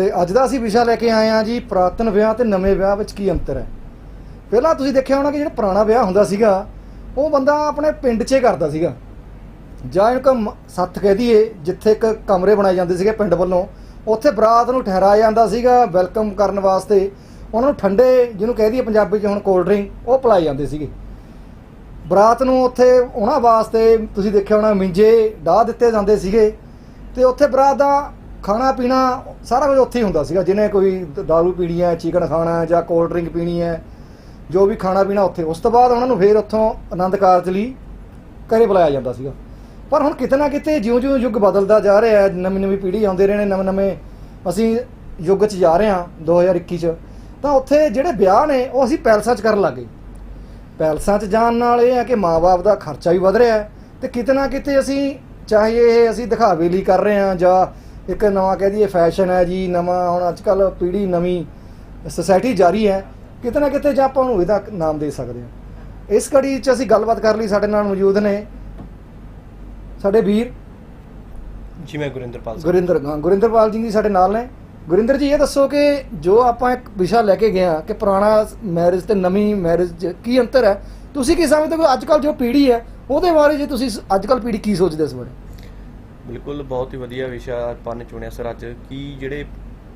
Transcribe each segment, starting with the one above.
ਤੇ ਅੱਜ ਦਾ ਅਸੀਂ ਵਿਸ਼ਾ ਲੈ ਕੇ ਆਏ ਹਾਂ ਜੀ, ਪੁਰਾਤਨ ਵਿਆਹ ਤੇ ਨਵੇਂ ਵਿਆਹ ਵਿੱਚ ਕੀ ਅੰਤਰ ਹੈ। ਪਹਿਲਾਂ ਤੁਸੀਂ ਦੇਖਿਆ ਹੋਣਾ ਕਿ ਜਿਹੜਾ ਪੁਰਾਣਾ ਵਿਆਹ ਹੁੰਦਾ ਸੀਗਾ, ਉਹ ਬੰਦਾ ਆਪਣੇ ਪਿੰਡ 'ਚ ਕਰਦਾ ਸੀਗਾ। ਜਾਂ ਇਹਨੂੰ ਸੱਥ ਕਹਿ ਦਈਏ, ਜਿੱਥੇ ਇੱਕ ਕਮਰੇ ਬਣਾਏ ਜਾਂਦੇ ਸੀਗੇ ਪਿੰਡ ਵੱਲੋਂ, ਉੱਥੇ ਬਰਾਤ ਨੂੰ ਠਹਿਰਾਇਆ ਜਾਂਦਾ ਸੀਗਾ, ਵੈਲਕਮ ਕਰਨ ਵਾਸਤੇ। ਉਹਨਾਂ ਨੂੰ ਠੰਡੇ, ਜਿਹਨੂੰ ਕਹਿ ਦਈਏ ਪੰਜਾਬੀ 'ਚ ਹੁਣ ਕੋਲਡ ਡਰਿੰਕ ਉਹ ਪਿਲਾਏ ਜਾਂਦੇ ਸੀਗੇ। ਬਰਾਤ ਨੂੰ ਉੱਥੇ ਉਹਨਾਂ ਵਾਸਤੇ ਤੁਸੀਂ ਦੇਖਿਆ ਹੋਣਾ, ਮਿੰਜੇ, ਡਾਹ ਦਿੱਤੇ ਜਾਂਦੇ ਸੀਗੇ। ਤੇ ਉੱਥੇ ਬਰਾਤ ਦਾ ਖਾਣਾ ਪੀਣਾ ਸਾਰਾ ਕੁਝ ਉੱਥੇ ਹੀ ਹੁੰਦਾ ਸੀਗਾ। ਜਿਹਨੇ ਕੋਈ ਦ- ਦਾਰੂ ਪੀਣੀ ਹੈ, ਚਿਕਨ ਖਾਣਾ ਜਾਂ ਕੋਲਡ ਡਰਿੰਕ ਪੀਣੀ ਹੈ, ਜੋ ਵੀ ਖਾਣਾ ਪੀਣਾ ਉੱਥੇ। ਉਸ ਤੋਂ ਬਾਅਦ ਉਹਨਾਂ ਨੂੰ ਫੇਰ ਉੱਥੋਂ ਆਨੰਦ ਕਾਰਜ ਲਈ ਘਰੇ ਬੁਲਾਇਆ ਜਾਂਦਾ ਸੀਗਾ। ਪਰ ਹੁਣ ਕਿਤੇ ਨਾ ਕਿਤੇ ਜਿਉਂ-ਜਿਉਂ ਯੁੱਗ ਬਦਲਦਾ ਜਾ ਰਿਹਾ ਹੈ ਨਵੀਂ ਨਵੀਂ ਪੀੜ੍ਹੀ ਆਉਂਦੇ ਰਹੇ ਨੇ, ਨਵੇਂ-ਨਵੇਂ ਅਸੀਂ ਯੁੱਗ 'ਚ ਜਾ ਰਹੇ ਹਾਂ 2021 'ਚ, ਤਾਂ ਉੱਥੇ ਜਿਹੜੇ ਵਿਆਹ ਨੇ ਉਹ ਅਸੀਂ ਪੈਲਸਾਂ 'ਚ ਕਰਨ ਲੱਗੇ। ਪੈਲਸਾਂ 'ਚ ਜਾਣ ਨਾਲ ਇਹ ਹੈ ਕਿ ਮਾਪੇ ਦਾ ਖਰਚਾ ਵੀ ਵਧ ਰਿਹਾ ਹੈ ਤੇ ਕਿਤੇ ਨਾ ਕਿਤੇ ਅਸੀਂ ਚਾਹੇ ਇਹ ਅਸੀਂ ਦਿਖਾਵੇ ਲਈ ਕਰ ਰਹੇ ਹਾਂ ਜਾਂ ਇੱਕ ਨਵਾਂ ਕਹਿ ਦਈਏ ਫੈਸ਼ਨ ਹੈ ਜੀ ਨਵਾਂ ਹੁਣ ਅੱਜ ਕੱਲ ਪੀੜ੍ਹੀ ਨਵੀਂ ਸੋਸਾਇਟੀ ਜਾਰੀ ਹੈ ਕਿਤੇ ਨਾ ਕਿਤੇ ਜਾਂ ਆਪਾਂ ਨੂੰ ਇਹਦਾ ਨਾਮ ਦੇ ਸਕਦੇ ਹਾਂ। ਇਸ ਕੜੀ 'ਚ ਅਸੀਂ ਗੱਲਬਾਤ ਕਰ ਲਈ ਸਾਡੇ ਨਾਲ ਮੌਜੂਦ ਨੇ ਸਾਡੇ ਵੀਰ ਜੀ ਮੈਂ ਗੁਰਿੰਦਰਪਾਲ ਸਿੰਘ। ਗੁਰਿੰਦਰ ਗੁਰਿੰਦਰਪਾਲ ਜੀ ਜੀ ਸਾਡੇ ਨਾਲ ਨੇ। ਗੁਰਿੰਦਰ ਜੀ ਇਹ ਦੱਸੋ ਕਿ ਜੋ ਆਪਾਂ ਇੱਕ ਵਿਸ਼ਾ ਲੈ ਕੇ ਗਏ ਆ ਕਿ ਪੁਰਾਣਾ ਮੈਰਿਜ ਤੇ ਨਵੀਂ ਮੈਰਿਜ ਕੀ ਅੰਤਰ ਹੈ ਤੁਸੀਂ ਕੀ ਸਮਝਦੇ ਹੋ ਅੱਜ ਕੱਲ ਜੋ ਪੀੜ੍ਹੀ ਹੈ ਉਹਦੇ ਬਾਰੇ ਜੇ ਤੁਸੀਂ ਅੱਜ ਕੱਲ ਪੀੜ੍ਹੀ ਕੀ ਸੋਚਦੇ ਇਸ ਬਾਰੇ? ਬਿਲਕੁਲ ਬਹੁਤ ਹੀ ਵਧੀਆ ਵਿਸ਼ਾ ਆਪਾਂ ਨੇ ਚੁਣਿਆ ਸਰ ਅੱਜ ਕਿ ਜਿਹੜੇ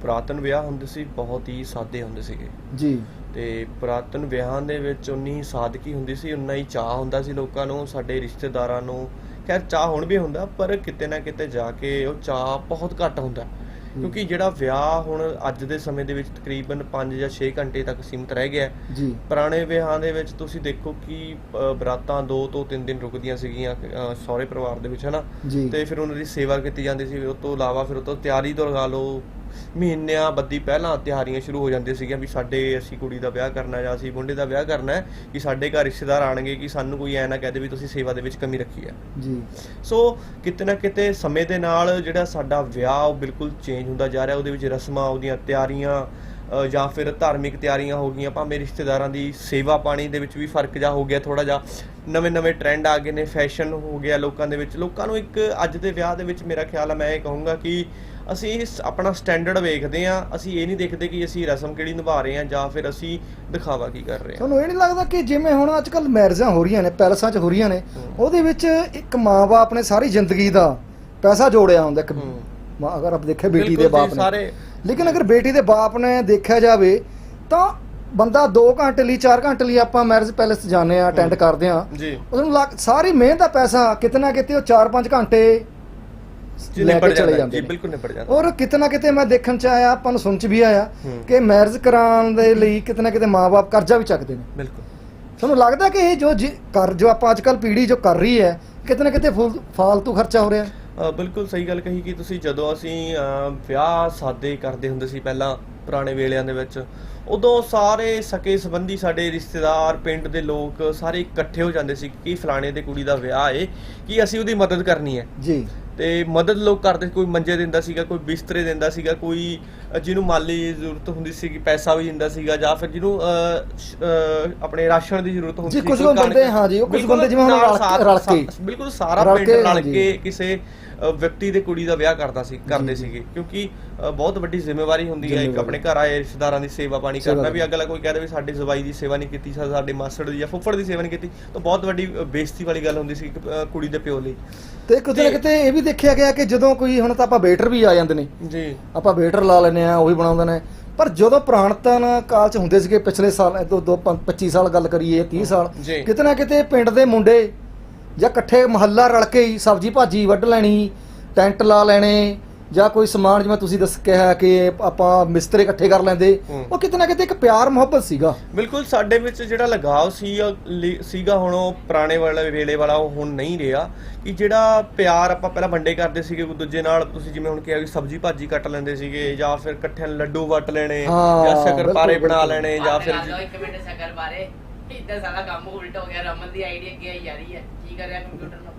ਪੁਰਾਤਨ ਵਿਆਹ ਹੁੰਦੇ ਸੀ ਬਹੁਤ ਹੀ ਸਾਦੇ ਹੁੰਦੇ ਸੀਗੇ। ਜੀ। ਤੇ ਪੁਰਾਤਨ ਵਿਆਹਾਂ ਦੇ ਵਿੱਚ ਉਨੀ ਹੀ ਸਾਦਗੀ ਹੁੰਦੀ ਸੀ ਉਨਾ ਹੀ ਚਾਹ ਹੁੰਦਾ ਸੀ ਲੋਕਾਂ ਨੂੰ ਸਾਡੇ ਰਿਸ਼ਤੇਦਾਰਾਂ ਨੂੰ। ਖੈਰ ਚਾਹ ਹੁਣ ਵੀ ਹੁੰਦਾ ਪਰ ਕਿਤੇ ਨਾ ਕਿਤੇ ਜਾ ਕੇ ਉਹ ਚਾਹ ਬਹੁਤ ਘੱਟ ਹੁੰਦਾ। ਕਿਉਂਕਿ ਜਿਹੜਾ ਵਿਆਹ ਹੁਣ ਅੱਜ ਦੇ ਸਮੇਂ ਦੇ ਵਿੱਚ ਤਕਰੀਬਨ 5 ਜਾਂ 6 ਘੰਟੇ ਤੱਕ ਸੀਮਤ ਰਹਿ ਗਿਆ ਜੀ। ਪੁਰਾਣੇ ਵਿਆਹਾਂ ਦੇ ਵਿੱਚ ਤੁਸੀਂ ਦੇਖੋ ਕਿ ਬਰਾਤਾਂ 2 ਤੋਂ 3 ਦਿਨ ਰੁਕਦੀਆਂ ਸੀਗੀਆਂ ਸਹੁਰੇ ਪਰਿਵਾਰ ਦੇ ਵਿੱਚ ਹਨਾ ਤੇ ਫਿਰ ਉਹਨਾਂ ਦੀ ਸੇਵਾ ਕੀਤੀ ਜਾਂਦੀ ਸੀ ਉਸ ਤੋਂ ਇਲਾਵਾ ਫਿਰ ਉਹ ਤੋਂ ਤਿਆਰੀ ਤੋਂ ਲਗਾ ਲਓ ਮਹੀਨਿਆਂ ਬੱਦੀ ਪਹਿਲਾਂ ਤਿਆਰੀਆਂ ਸ਼ੁਰੂ ਹੋ ਜਾਂਦੀਆਂ ਸੀਗੀਆਂ ਵੀ ਸਾਡੇ ਅਸੀਂ ਕੁੜੀ ਦਾ ਵਿਆਹ ਕਰਨਾ ਜਾਂ ਅਸੀਂ ਮੁੰਡੇ ਦਾ ਵਿਆਹ ਕਰਨਾ ਹੈ ਕਿ ਸਾਡੇ ਘਰ ਰਿਸ਼ਤੇਦਾਰ ਆਣਗੇ ਕਿ ਸਾਨੂੰ ਕੋਈ ਐ ਨਾ ਕਹਦੇ ਵੀ ਤੁਸੀਂ ਸੇਵਾ ਦੇ ਵਿੱਚ ਕਮੀ ਰੱਖੀ ਹੈ। ਜੀ। ਸੋ ਕਿਤੇ ਨਾ ਕਿਤੇ ਸਮੇਂ ਦੇ ਨਾਲ ਜਿਹੜਾ ਸਾਡਾ ਵਿਆਹ ਉਹ ਬਿਲਕੁਲ ਚੇਂਜ ਹੁੰਦਾ ਜਾ ਰਿਹਾ ਉਹਦੇ ਵਿੱਚ ਰਸਮਾਂ ਉਹਦੀਆਂ ਤਿਆਰੀਆਂ ਜਾਂ ਫਿਰ ਧਾਰਮਿਕ ਤਿਆਰੀਆਂ ਹੋ ਗਈਆਂ ਭਾਵੇਂ ਰਿਸ਼ਤੇਦਾਰਾਂ ਦੀ ਸੇਵਾ ਪਾਣੀ ਦੇ ਵਿੱਚ ਵੀ ਫ਼ਰਕ ਜਾ ਹੋ ਗਿਆ ਥੋੜਾ ਜਿਹਾ। ਨਵੇਂ-ਨਵੇਂ ਟ੍ਰੈਂਡ ਆ ਗਏ ਨੇ ਫੈਸ਼ਨ ਹੋ ਗਿਆ ਲੋਕਾਂ ਦੇ ਵਿੱਚ। ਲੋਕਾਂ ਨੂੰ ਇੱਕ ਅੱਜ ਦੇ ਵਿਆਹ ਦੇ ਵਿੱਚ ਮੇਰਾ ਖਿਆਲ ਹੈ ਮੈਂ ਇਹ ਕਹੂੰਗਾ ਕਿ ਅਸੀਂ ਆਪਣਾ ਸਟੈਂਡਰਡ ਵੇਖਦੇ ਆ ਅਸੀਂ ਇਹ ਨਹੀਂ ਦੇਖਦੇ ਕਿ ਅਸੀਂ ਰਸਮ ਕਿਹੜੀ ਨਿਭਾ ਰਹੇ ਆ ਜਾਂ ਫਿਰ ਅਸੀਂ ਦਿਖਾਵਾ ਕੀ ਕਰ ਰਹੇ ਆ ਤੁਹਾਨੂੰ ਇਹ ਨਹੀਂ ਲੱਗਦਾ ਕਿ ਜਿਵੇਂ ਹੁਣ ਅੱਜ ਕੱਲ ਮੈਰਿਜਾਂ ਹੋ ਰਹੀਆਂ ਨੇ ਪੈਲਸਾਂ 'ਚ ਹੋ ਰਹੀਆਂ ਨੇ ਉਹਦੇ ਵਿੱਚ ਇੱਕ ਮਾਂ-ਬਾਪ ਨੇ ਸਾਰੀ ਜ਼ਿੰਦਗੀ ਦਾ ਪੈਸਾ ਜੋੜਿਆ ਹੁੰਦਾ ਇੱਕ ਅਗਰ ਆਪ ਦੇਖੇ ਬੇਟੀ ਦੇ ਬਾਪ ਜੀ, ਨੇ। ਸਾਰੇ ਲੇਕਿਨ ਅਗਰ ਬੇਟੀ ਦੇ ਬਾਪ ਨੇ ਦੇਖਿਆ ਜਾਵੇ ਤਾਂ ਬੰਦਾ 2 ਘੰਟੇ ਲਈ 4 ਘੰਟੇ ਲਈ ਆਪਾਂ ਮੈਰਿਜ ਪੈਲੇਸ ਜਾਂਦੇ ਆ ਅਟੈਂਡ ਕਰਦੇ ਆ ਜੀ। ਉਹਨੂੰ ਸਾਰੀ ਮਿਹਨਤ ਦਾ ਪੈਸਾ ਕਿਤੇ ਨਾ ਕਿਤੇ ਉਹ 4-5 ਘੰਟੇ ਲੈ ਕੇ ਚਲੇ ਜਾਂਦਾ। ਜੀ। ਬਿਲਕੁਲ ਨਿਬੜ ਜਾਂਦਾ। ਔਰ ਕਿਤੇ ਨਾ ਕਿਤੇ ਮੈਂ ਦੇਖਣ ਚ ਆਇਆ ਆਪਾਂ ਨੂੰ ਸੁਣ ਚ ਵੀ ਆਇਆ। ਕਿ ਮੈਰਿਜ ਕਰਾਉਣ ਦੇ ਲਈ ਕਿਤੇ ਨਾ ਕਿਤੇ ਮਾਪੇ ਕਰਜ਼ਾ ਵੀ ਚੱਕਦੇ ਨੇ। ਬਿਲਕੁਲ। ਤੁਹਾਨੂੰ ਲੱਗਦਾ ਕਿ ਇਹ ਜੋ ਕਰ ਜੋ ਆਪਾਂ ਅੱਜ ਕੱਲ ਪੀੜ੍ਹੀ ਜੋ ਕਰ ਰਹੀ ਹੈ ਕਿਤੇ ਨਾ ਕਿਤੇ ਫੁਲ- ਫਾਲਤੂ ਖਰਚਾ ਹੋ ਰਿਹਾ? ਬਿਲਕੁਲ ਸਹੀ ਗੱਲ ਕਹੀ ਕਿ ਤੁਸੀਂ ਜਦੋਂ ਅਸੀਂ ਵਿਆਹ ਸਾਦੇ ਕਰਦੇ ਹੁੰਦੇ ਸੀ ਪਹਿਲਾਂ ਪੁਰਾਣੇ ਵੇਲਿਆਂ ਦੇ ਵਿੱਚ ਉਦੋਂ ਸਾਰੇ ਸਕੇ ਸੰਬੰਧੀ ਸਾਡੇ ਰਿਸ਼ਤੇਦਾਰ ਪਿੰਡ ਦੇ ਲੋਕ ਸਾਰੇ ਇਕੱਠੇ ਹੋ ਜਾਂਦੇ ਸੀ ਕਿ ਫਲਾਣੇ ਦੇ ਕੁੜੀ ਦਾ ਵਿਆਹ ਏ ਕਿ ਅਸੀਂ ਉਹਦੀ ਮਦਦ ਕਰਨੀ ਹੈ ਜੀ ਤੇ ਮਦਦ ਲੋਕ ਕਰਦੇ ਸੀ, ਕੋਈ ਮੰਜੇ ਦਿੰਦਾ ਸੀਗਾ ਕੋਈ ਬਿਸਤਰੇ ਦਿੰਦਾ ਸੀਗਾ ਕੋਈ ਜਿਹਨੂੰ ਮਾਲੀ ਜ਼ਰੂਰਤ ਹੁੰਦੀ ਸੀਗੀ ਪੈਸਾ ਵੀ ਦਿੰਦਾ ਸੀਗਾ ਜਾਂ ਫਿਰ ਜਿਹਨੂੰ ਸ਼- ਆਪਣੇ ਰਾਸ਼ਨ ਦੀ ਜ਼ਰੂਰਤ ਹੁੰਦੀ ਜੀ, ਸੀ ਕੁਝ ਕੋਈ ਬੰਦੇ, ਹਾਂ ਜੀ, ਉਹ ਕੁਝ ਬੰਦੇ ਜਿਵੇਂ ਹੁਣ ਰਲ- ਕੇ। ਸਾ- ਬਿਲਕੁਲ ਸਾਰਾ ਪਿੰਡ ਕੇ, ਰਲ ਜੀ। ਕੇ ਕਿਸੇ ਵਿਅਕਤੀ ਦੇ ਕੁੜੀ ਦਾ ਵਿਆਹ ਕਰਦਾ ਸੀ ਕਰਦੇ ਸੀਗੇ ਕਿਉਂਕਿ ਬਹੁਤ ਵੱਡੀ ਜ਼ਿੰਮੇਵਾਰੀ ਹੁੰਦੀ ਹੈ ਇੱਕ ਜ਼ਿੰਮੇਵਾਰੀ। ਆਪਣੇ ਘਰ ਆਏ ਰਿਸ਼ਤੇਦਾਰਾਂ ਦੀ ਸੇਵਾ ਪਾਣੀ ਕਰਨਾ ਵੀ। ਅਗਲਾ ਕੋਈ ਕਹਦੇ ਵੀ ਸਾਡੇ ਜ਼ਵਾਈ ਦੀ ਸੇਵਾ ਨਹੀਂ ਕੀਤੀ ਸਾਡੇ ਮਾਸੜ ਦੀ ਜਾਂ ਫੁੱਫੜ ਦੀ ਸੇਵਾ ਨਹੀਂ ਕੀਤੀ ਤਾਂ ਬਹੁਤ ਵੱਡੀ ਬੇਇੱਜ਼ਤੀ ਵਾਲੀ ਗੱਲ ਹੁੰਦੀ ਸੀ ਕੁੜੀ ਦੇ ਪਿਓ ਲਈ ਤੇ ਕਿਤੇ ਨਾ ਤੇ- ਕਿਤੇ ਇਹ ਵੀ ਦੇਖਿਆ ਗਿਆ ਕਿ ਜਦੋਂ ਕੋਈ ਹੁਣ ਤਾਂ ਆਪਾਂ ਵੇਟਰ ਵੀ ਆ ਜਾਂਦੇ ਨੇ ਜੀ ਆਪਾਂ ਵੇਟਰ ਲਾ ਲੈਨੇ ਆ ਉਹ ਵੀ ਬਣਾਉਂਦੇ ਨੇ ਪਰ ਜਦੋਂ ਪੁਰਾਣਤਨ ਕਾਲ ਚ ਹੁੰਦੇ ਸੀਗੇ ਪਿਛਲੇ ਸਾਲ ਪੰ- 25 ਸਾਲ ਗੱਲ ਕਰੀਏ 30 ਸਾਲ। ਕਿਤੇ ਨਾ ਕਿਤੇ ਪਿੰਡ ਦੇ ਮੁੰਡੇ ਜਾਂ ਇਕੱਠੇ ਮਹੱਲਾ ਰਲ ਕੇ ਹੀ ਸਬਜ਼ੀ ਭਾਜੀ ਵੱਢ ਲੈਣੀ ਟੈਂਟ ਲਾ ਲੈਣੇ ਜਾਂ ਕੋਈ ਸਮਾਨ ਜਿਵੇਂ ਤੁਸੀਂ ਦੱਸ ਕਿਹਾ ਕਿ ਆਪਾਂ ਮਿਸਤਰੀ ਇਕੱਠੇ ਕਰ ਲੈਂਦੇ। ਉਹ ਕਿਤੇ ਨਾ ਕਿਤੇ ਇੱਕ ਪਿਆਰ ਮੁਹੱਬਤ ਸੀਗਾ। ਬਿਲਕੁਲ ਸਾਡੇ ਵਿੱਚ ਜਿਹੜਾ ਲਗਾਵ ਸੀ ਸੀਗਾ ਹੁਣ ਉਹ ਪੁਰਾਣੇ ਵਾਲੇ ਵੇਲੇ ਵਾਲਾ ਉਹ ਹੁਣ ਨਹੀਂ ਰਿਹਾ। ਕਿ ਜਿਹੜਾ ਪਿਆਰ ਆਪਾਂ ਪਹਿਲਾਂ ਵੰਡੇ ਕਰਦੇ ਸੀਗੇ ਇੱਕ ਦੂਜੇ ਨਾਲ ਤੁਸੀਂ ਜਿਵੇਂ ਹੁਣ ਕਿਹਾ ਕਿ ਸਬਜ਼ੀ ਭਾਜੀ ਕੱਟ ਲੈਂਦੇ ਸੀਗੇ ਜਾਂ ਫਿਰ ਇਕੱਠਿਆਂ ਲੱਡੂ ਵਟ ਲੈਣੇ ਜਾਂ ਸ਼ਕਰਪਾਰੇ ਬਣਾ। ਲੈਣੇ ਜਾਂ ਫਿਰ ਇੱਕ ਮਿੰਟ ਸ਼ਕਲ ਬਾਰੇ ਇੱਦਾਂ ਸਾਰਾ ਕੰਮ ਉਲਟ ਹੋ ਗਿਆ ਰਮਨ ਦੀ ਆਈਡੀਆ ਕੀ ਆਈ ਜਾ ਰਹੀ ਹੈ। ਕੀ ਕਰ ਰਿਹਾ ਕੰਪਿਊਟਰ ਨੂੰ?